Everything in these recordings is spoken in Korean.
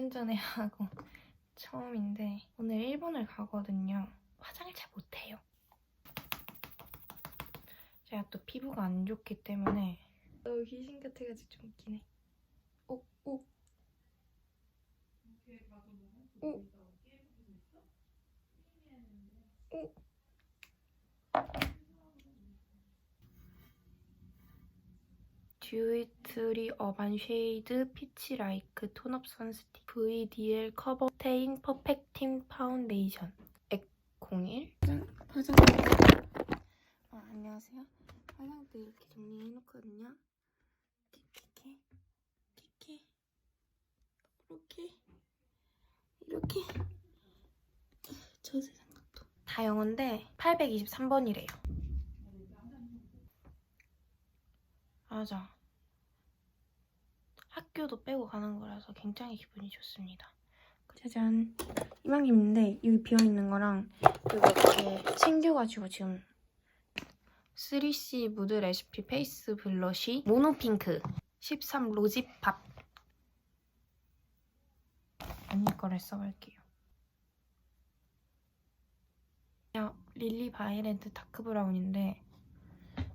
2년 전에 하고 처음인데 오늘 일본을 가거든요. 화장을 잘 못해요. 제가 또 피부가 안 좋기 때문에 너무 귀신 같아가지고 좀 웃기네. 오, 오. 오. 오. 듀이트리 어반 쉐이드 피치 라이크 톤업 선스틱 VDL 커버 테인 퍼펙팅 파운데이션 액01 화장대 아, 안녕하세요. 화장대 이렇게 정리해놓거든요. 이렇게 이렇게 이렇게. 이렇게. 저 세상 같아 다 영어인데 823번이래요. 맞아. 학교도 빼고 가는 거라서 굉장히 기분이 좋습니다. 짜잔. 이만큼인데 여기 비어있는 거랑 여기 이렇게 챙겨가지고 지금 3C 무드 레시피 페이스 블러쉬 모노핑크 13 로지팝 언니 거를 써볼게요. 그냥 릴리 바이렌트 다크 브라운인데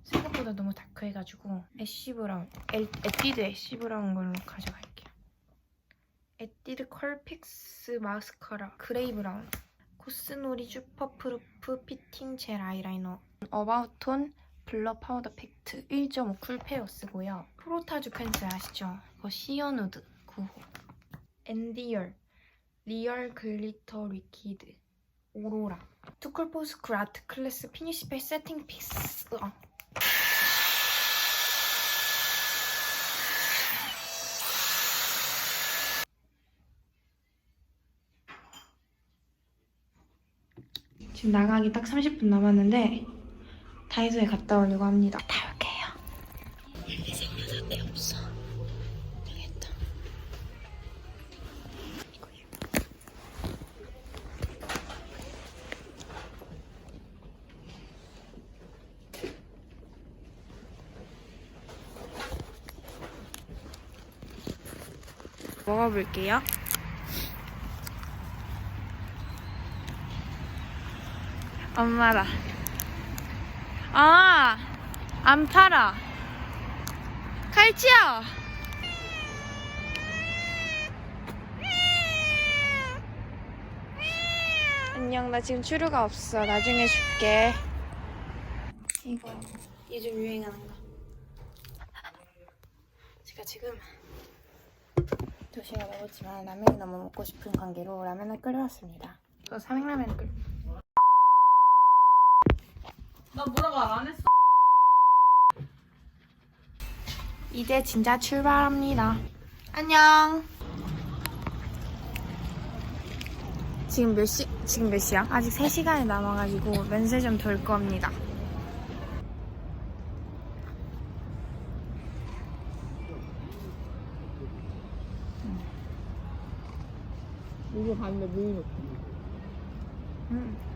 생각보다 너무 다크해가지고 애쉬 브라운, 에, 에뛰드 애쉬 브라운 걸로 가져갈게요. 에뛰드 컬픽스 마스카라 그레이 브라운 코스놀이 슈퍼프루프 피팅 젤 아이라이너 어바웃톤 블러 파우더 팩트 1.5 쿨페어 쓰고요. 프로타주 펜슬 아시죠? 이거 시어누드 9호 엔디얼 리얼 글리터 리퀴드 오로라 투쿨포스 그라트 클래스 피니시 페이 세팅 픽스 어. 지금 나가기 딱 30분 남았는데 다이소에 갔다 오려고 합니다. 다 올게요. 빨리 생겨졌대 없어. 망했다. 이거 먹어볼게요. 엄마다. 아, 안 팔아. 갈치야. 안녕, 나 지금 추루가 없어. 나중에 줄게. 이거 요즘 유행하는 거. 제가 지금 도시가 먹었지만 라면이 너무 먹고 싶은 관계로 라면을 끓여왔습니다. 저 삼행라면 끓여. 나 뭐라고 안 했어. 이제 진짜 출발합니다. 안녕. 지금 몇 시, 지금 몇 시야? 아직 3시간이 남아가지고 면세 좀 돌 겁니다. 이거 봤는데 무이 놓고. 음.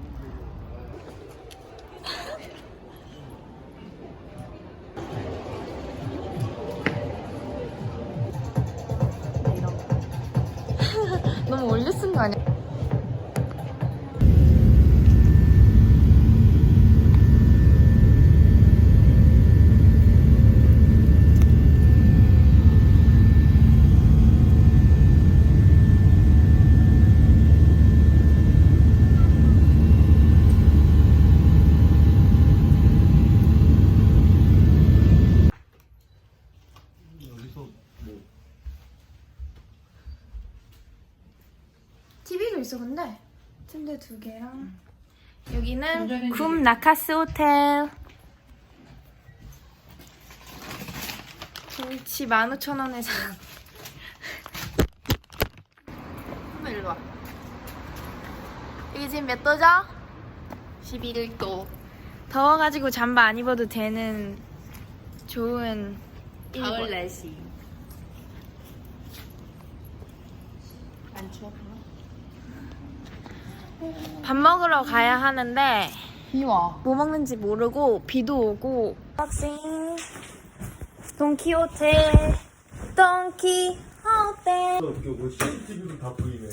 너무 올려 쓴 거 아니야? 여기서 뭐 TV도 있어 근데 침대 두 개랑 여기는 전자레인지. 쿰 나카스 호텔 김치 15,000원에 사 한번 일로 와 이게 지금 몇 도죠? 11도 더워가지고 잠바 안 입어도 되는 좋은 가을. 날씨. 안 추워? 밥 먹으러 가야 하는데 비 와. 뭐 먹는지 모르고 비도 오고 박싱 돈키호테 돈키호테? 어떻게 뭐 CCTV도 다 보이네.